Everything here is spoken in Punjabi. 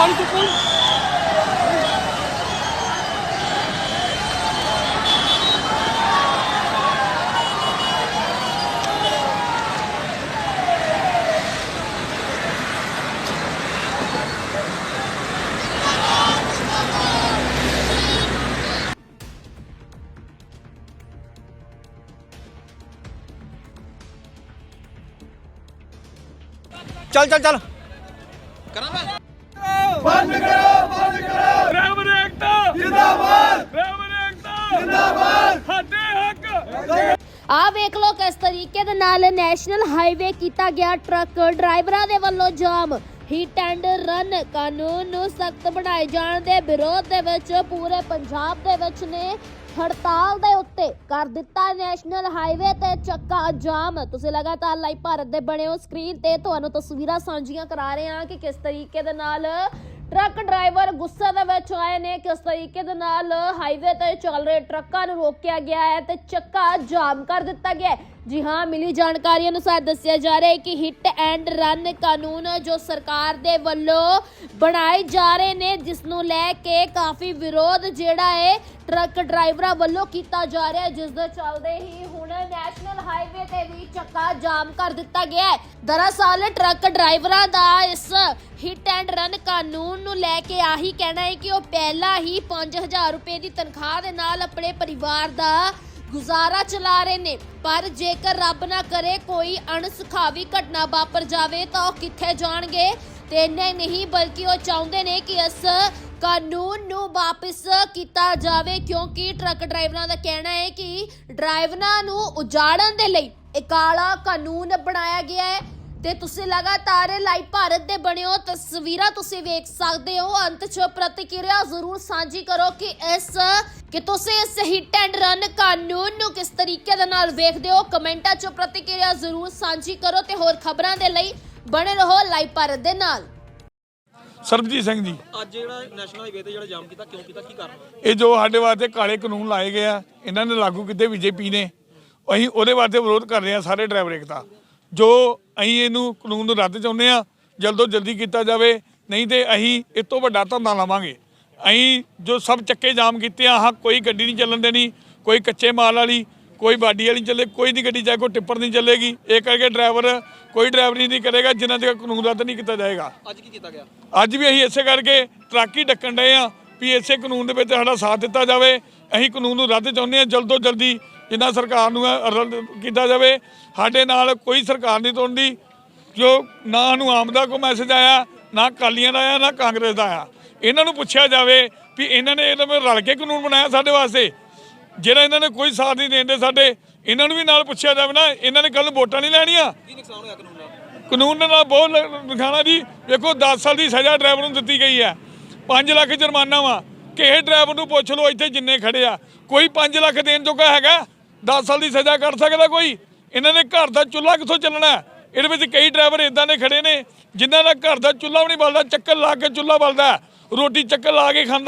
ਪਾਣੀ ਚੁੱਕੋ ਚੱਲ ਚੱਲ ਚੱਲ ਡਰਾਈਵਰ ਆਹ ਵੇਖ ਲਓ ਕਿਸ ਤਰੀਕੇ ਦੇ ਨਾਲ ਨੈਸ਼ਨਲ ਹਾਈਵੇ ਕੀਤਾ ਗਿਆ ਟਰੱਕ ਡਰਾਈਵਰਾਂ ਦੇ ਵੱਲੋਂ ਜਾਮ। ਹਿੱਟ ਐਂਡ ਰਨ ਕਾਨੂੰਨ ਨੂੰ ਸਖਤ ਬਣਾਏ ਜਾਣ ਦੇ ਵਿਰੋਧ ਦੇ ਵਿੱਚ ਪੂਰੇ ਪੰਜਾਬ ਦੇ ਵਿੱਚ ਨੇ ਹੜਤਾਲ ਦੇ ਉੱਤੇ ਕਰ ਦਿੱਤਾ ਨੈਸ਼ਨਲ ਹਾਈਵੇ ਤੇ ਚੱਕਾ ਜਾਮ। ਤੁਸੀਂ ਲਗਾਤਾਰ ਲਾਈਵ ਭਾਰਤ ਦੇ ਬਣੇ ਹੋ ਸਕਰੀਨ ਤੇ। ਤੁਹਾਨੂੰ ਤਸਵੀਰਾਂ ਸਾਂਝੀਆਂ ਕਰਾ ਰਹੇ ਹਾਂ ਕਿ ਕਿਸ ਤਰੀਕੇ ਦੇ ਨਾਲ ਟਰੱਕ ਡਰਾਈਵਰ ਗੁੱਸੇ ਦੇ ਵਿੱਚ ਆਏ ਨੇ ਕਿਸ ਤਰੀਕੇ ਦੇ ਨਾਲ ਹਾਈਵੇ ਤੇ ਚੱਲ ਰਹੇ ਟਰੱਕਾਂ ਨੂੰ ਰੋਕਿਆ ਗਿਆ ਹੈ ਤੇ ਚੱਕਾ ਜਾਮ ਕਰ ਦਿੱਤਾ ਗਿਆ ਹੈ। ਜੀ ਹਾਂ, ਮਿਲੀ ਜਾਣਕਾਰੀ ਅਨੁਸਾਰ ਦੱਸਿਆ ਜਾ ਰਿਹਾ ਹੈ ਕਿ ਹਿੱਟ ਐਂਡ ਰਨ ਕਾਨੂੰਨ ਜੋ ਸਰਕਾਰ ਦੇ ਵੱਲੋਂ ਬਣਾਏ ਜਾ ਰਹੇ ਨੇ, ਜਿਸ ਨੂੰ ਲੈ ਕੇ ਕਾਫੀ ਵਿਰੋਧ ਜਿਹੜਾ ਹੈ, ਟਰੱਕ ਡਰਾਈਵਰਾਂ ਵੱਲੋਂ ਕੀਤਾ ਜਾ ਰਿਹਾ ਹੈ, ਜਿਸ ਦੇ ਚੱਲਦੇ ਹੀ ਨੈਸ਼ਨਲ ਹਾਈਵੇ ਤੇ ਵੀ ਚੱਕਾ ਜਾਮ ਕਰ ਦਿੱਤਾ ਗਿਆ ਹੈ। ਦਰਅਸਲ ਟਰੱਕ ਡਰਾਈਵਰਾਂ ਦਾ ਇਸ ਹਿੱਟ ਐਂਡ ਰਨ ਕਾਨੂੰਨ ਨੂੰ ਲੈ ਕੇ ਆਹੀ ਕਹਿਣਾ ਹੈ ਕਿ ਉਹ ਪਹਿਲਾਂ ਹੀ 5000 ਰੁਪਏ ਦੀ ਤਨਖਾਹ ਦੇ ਨਾਲ ਆਪਣੇ ਪਰਿਵਾਰ ਦਾ ਗੁਜ਼ਾਰਾ ਚਲਾ ਰਹੇ ਨੇ। ਪਰ ਜੇਕਰ ਰੱਬ ਨਾ ਕਰੇ ਕੋਈ ਅਣਸੁਖਾਵੀ ਘਟਨਾ ਵਾਪਰ ਜਾਵੇ ਤਾਂ ਉਹ ਕਿੱਥੇ ਜਾਣਗੇ? ਤੇ ਇੰਨੇ ਨਹੀਂ ਬਲਕਿ ਉਹ ਚਾਹੁੰਦੇ ਨੇ ਕਿ ਇਸ ਕਾਨੂੰਨ ਨੂੰ ਵਾਪਸ ਕੀਤਾ ਜਾਵੇ, ਕਿਉਂਕਿ ਟਰੱਕ ਡਰਾਈਵਰਾਂ ਦਾ ਕਹਿਣਾ ਹੈ ਕਿ ਡਰਾਈਵਰਾਂ ਨੂੰ ਉਜਾੜਨ ਦੇ ਲਈ ਇਹ ਕਾਲਾ ਕਾਨੂੰਨ ਬਣਾਇਆ ਗਿਆ ਹੈ। ਤੇ ਤੁਸੀਂ ਲਗਾਤਾਰ ਲਾਈਵ ਭਾਰਤ ਦੇ ਬਣਿਓ ਤਸਵੀਰਾਂ ਤੁਸੀਂ ਵੇਖ ਸਕਦੇ ਹੋ। ਅੰਤ 'ਚ ਪ੍ਰਤੀਕਿਰਿਆ ਜ਼ਰੂਰ ਸਾਂਝੀ ਕਰੋ ਕਿ ਇਸ, ਕਿ ਤੁਸੀਂ ਇਸ ਹਿੱਟ ਐਂਡ ਰਨ ਕਾਨੂੰਨ ਨੂੰ ਕਿਸ ਤਰੀਕੇ ਦੇ ਨਾਲ ਵੇਖਦੇ ਹੋ। ਕਮੈਂਟਾਂ 'ਚ ਪ੍ਰਤੀਕਿਰਿਆ ਜ਼ਰੂਰ ਸਾਂਝੀ ਕਰੋ ਤੇ ਹੋਰ ਖਬਰਾਂ ਦੇ ਲਈ ਬਣੇ ਰਹੋ ਲਾਈਵ ਭਾਰਤ ਦੇ ਨਾਲ। ਸਰਬਜੀਤ ਸਿੰਘ ਜੀ। ਅੱਜ ਜਿਹੜਾ ਨੈਸ਼ਨਲ ਹਾਈਵੇ ਤੇ ਜਿਹੜਾ ਜਾਮ ਕੀਤਾ ਕਿਉਂ ਕੀਤਾ ਕੀ ਕਾਰਨ? ਇਹ ਜੋ ਸਾਡੇ ਵਾਸਤੇ ਕਾਲੇ ਕਾਨੂੰਨ ਲਾਏ ਗਏ ਆ ਇਹਨਾਂ ਨੇ ਲਾਗੂ ਕੀਤੇ ਬੀਜੇਪੀ ਨੇ। ਅਸੀਂ ਉਹਦੇ ਵਾਸਤੇ ਵਿਰੋਧ ਕਰ ਰਹੇ ਆ ਸਾਰੇ ਡਰਾਈਵਰ ਏਕਤਾ। ਜੋ ਅਸੀਂ ਇਹਨੂੰ ਕਾਨੂੰਨ ਨੂੰ ਰੱਦ ਚਾਹੁੰਦੇ ਆ ਜਲਦੋ ਜਲਦੀ ਕੀਤਾ ਜਾਵੇ ਨਹੀਂ ਤੇ ਅਸੀਂ ਇਸ ਤੋਂ ਵੱਡਾ ਧੰਦਾ ਲਾਵਾਂਗੇ। ਅਸੀਂ ਜੋ ਸਭ ਚੱਕੇ ਜਾਮ ਕੀਤੇ ਆ ਕੋਈ ਗੱਡੀ ਨਹੀਂ ਚੱਲਣ ਦੇਣੀ ਕੋਈ ਕੱਚੇ ਮਾਲ ਵਾਲੀ ਕੋਈ ਬਾਡੀ ਵਾਲੀ ਚੱਲੇ ਕੋਈ ਨਹੀਂ ਗੱਡੀ ਚਾਹੇ ਕੋਈ ਟਿੱਪਰ ਨਹੀਂ ਚੱਲੇਗੀ। ਇਹ ਕਰਕੇ ਡਰਾਈਵਰ ਕੋਈ ਡਰਾਈਵਰੀ ਨਹੀਂ ਕਰੇਗਾ ਜਿਨ੍ਹਾਂ ਤੱਕ ਕਾਨੂੰਨ ਰੱਦ ਨਹੀਂ ਕੀਤਾ ਜਾਏਗਾ। ਅੱਜ ਕੀ ਕੀਤਾ ਗਿਆ? ਅੱਜ ਵੀ ਅਸੀਂ ਇਸੇ ਕਰਕੇ ਟਰਾਕੀ ਡੱਕਣ ਡਏ ਆ ਵੀ ਇਸੇ ਕਾਨੂੰਨ ਦੇ ਵਿੱਚ ਸਾਡਾ ਸਾਥ ਦਿੱਤਾ ਜਾਵੇ। ਅਸੀਂ ਕਾਨੂੰਨ ਨੂੰ ਰੱਦ ਚਾਹੁੰਦੇ ਆ ਜਲਦ ਤੋਂ ਜਲਦੀ ਜਿੰਨਾ ਸਰਕਾਰ ਨੂੰ ਰੱਦ ਕੀਤਾ ਜਾਵੇ। ਸਾਡੇ ਨਾਲ ਕੋਈ ਸਰਕਾਰ ਨਹੀਂ ਤੋੜਦੀ ਜੋ ਨਾ ਨੂੰ ਆਮ ਦਾ ਕੋਈ ਮੈਸੇਜ ਆਇਆ ਨਾ ਕਾਲੀਆਂ ਦਾ ਆਇਆ ਨਾ ਕਾਂਗਰਸ ਦਾ ਆਇਆ। ਇਹਨਾਂ ਨੂੰ ਪੁੱਛਿਆ ਜਾਵੇ ਵੀ ਇਹਨਾਂ ਨੇ ਇਹਦੇ ਵਿੱਚ ਰਲ ਕੇ ਕਾਨੂੰਨ ਬਣਾਇਆ ਸਾਡੇ ਵਾਸਤੇ। ਜਿਹੜਾ ਇਹਨਾਂ ਨੇ ਕੋਈ ਸਾਥ ਨਹੀਂ ਦੇਂਦੇ ਸਾਡੇ ਇਹਨਾਂ ਨੂੰ ਵੀ ਨਾਲ ਪੁੱਛਿਆ ਜਾਵੇ ਨਾ ਇਹਨਾਂ ਨੇ ਕੱਲ ਵੋਟਾਂ ਨਹੀਂ ਲੈਣੀਆਂ। ਕੀ ਨੁਕਸਾਨ ਹੋਇਆ ਕਾਨੂੰਨ ਨਾਲ? ਕਾਨੂੰਨ ਦੇ ਨਾਲ ਬਹੁਤ ਲਿਖਾਣਾ ਜੀ ਵੇਖੋ 10 ਸਾਲ ਦੀ ਸਜ਼ਾ ਡਰਾਈਵਰ ਨੂੰ ਦਿੱਤੀ ਗਈ ਹੈ। 5 ਲੱਖ ਜੁਰਮਾਨਾ ਵਾ। ਕਿਸੇ ਡਰਾਈਵਰ ਨੂੰ ਪੁੱਛ ਲਓ ਇੱਥੇ ਜਿੰਨੇ ਖੜੇ ਆ। ਕੋਈ 5 ਲੱਖ ਦੇਣ ਜੋਗਾ ਹੈਗਾ? 10 ਸਾਲ ਦੀ ਸਜ਼ਾ ਕੱਟ ਸਕਦਾ ਕੋਈ? ਇਹਨਾਂ ਨੇ ਘਰ ਦਾ ਚੁੱਲ੍ਹਾ ਕਿੱਥੋਂ ਚੱਲਣਾ? ਇਹਦੇ ਵਿੱਚ ਕਈ ਡਰਾਈਵਰ ਇਦਾਂ ਦੇ ਖੜੇ ਨੇ ਜਿਨ੍ਹਾਂ ਦਾ ਘਰ ਦਾ ਚੁੱਲ੍ਹਾ ਵੀ ਨਹੀਂ ਬਲਦਾ ਚੱਕਰ ਲਾ ਕੇ ਚੁੱਲ੍ਹਾ ਬਲਦਾ। ਰੋਟੀ ਚੱਕਰ ਲਾ ਕੇ ਖਾਂਦਾ